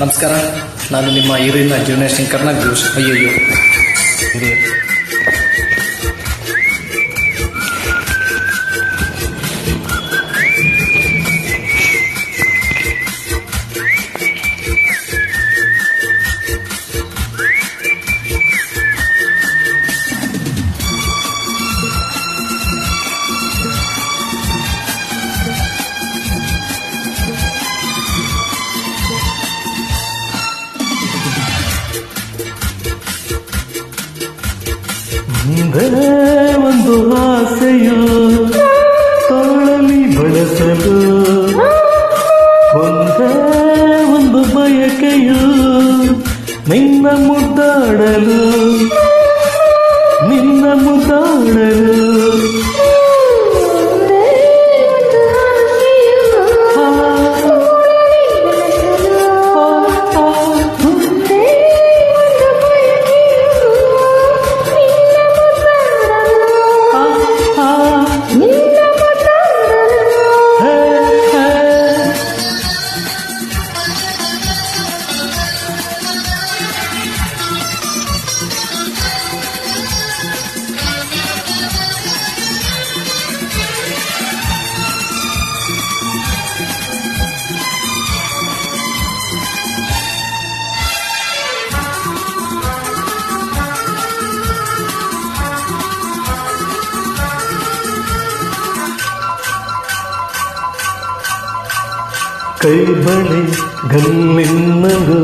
ನಮಸ್ಕಾರ ನಾನು ನಿಮ್ಮ ಹಿರಿಯ ಜೀವನ ಶಂಕರ್ನ ಅಯ್ಯೋ ಹಿರಿಯ ಒಂದೇ ಒಂದು ಆಸೆಯು ತೋಳಲಿ ಬಳಸಲು ಒಂದೇ ಒಂದು ಬಯಕೆಯು ನಿನ್ನ ಮುದ್ದಾಡಲು ನಿನ್ನ ಮುದ್ದಾಡಲು. ಕೈ ಗಲ್ಲಿನ್ನಗು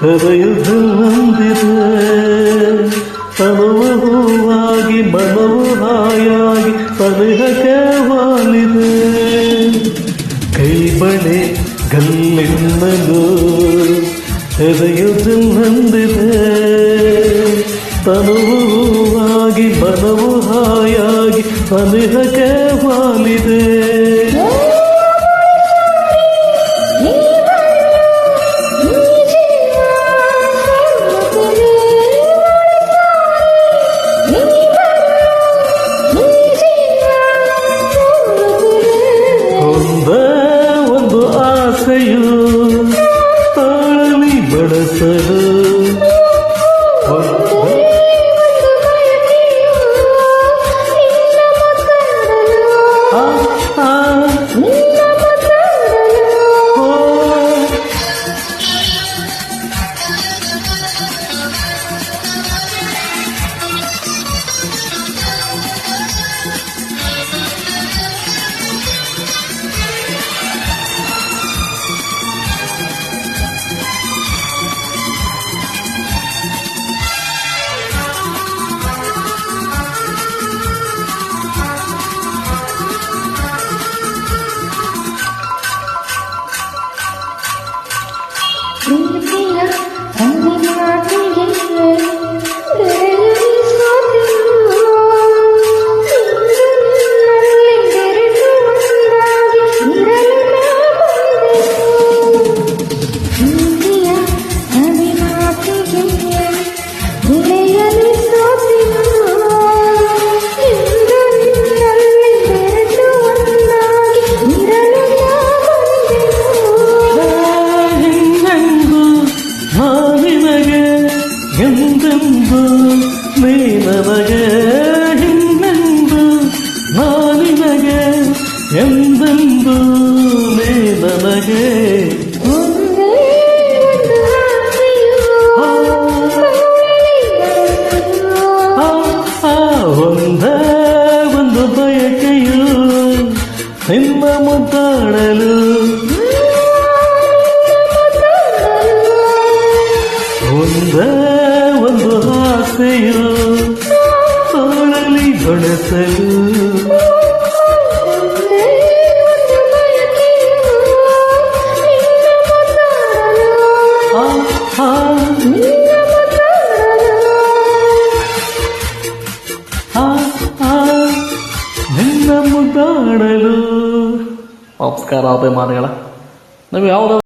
ಹೃದಯದಲ್ಲಂದಿರು ತನುವ ಹೂವಾಗಿ ಮನವು ಹಾಯಾಗಿ ಸನಿಹಕ್ಕೆ ವಾಲಿದೆ. ಕೈಬಳೆ ಗಲ್ಲಿನ್ನಗು ಹೃದಯದಲ್ಲಂದಿದೆ ತನುವು ಹೂವಾಗಿ ಮನವು ಹಾಯಾಗಿ ಸನಿಹಕ್ಕೆ ವಾಲಿದೆ. Minha filha, vamos lá, filha. ನೀ ನನಗೆ ಹಿಂದೆಂದು ನಾನಿನಗೆ ಎಂದೆಂದು ನೀ ನನಗೆ ಒಂದೇ ಒಂದು ಆಸೆಯು ಆ, ಆ, ಒಂದೇ ಒಂದು ಬಯಕೆಯು ನಿನ್ನ ಮುದ್ದಾಡಲು ಒಂದೇ ಒಂದು ಆಸೆಯು ತೋಳಲಿ ಬಳಸಲು ನಿನ್ನ ಮುದ್ದಾಡಲು. ನಮಸ್ಕಾರ ಅಭಿಮಾನಿಗಳ ನೀವು ಯಾವುದಾದ್ರು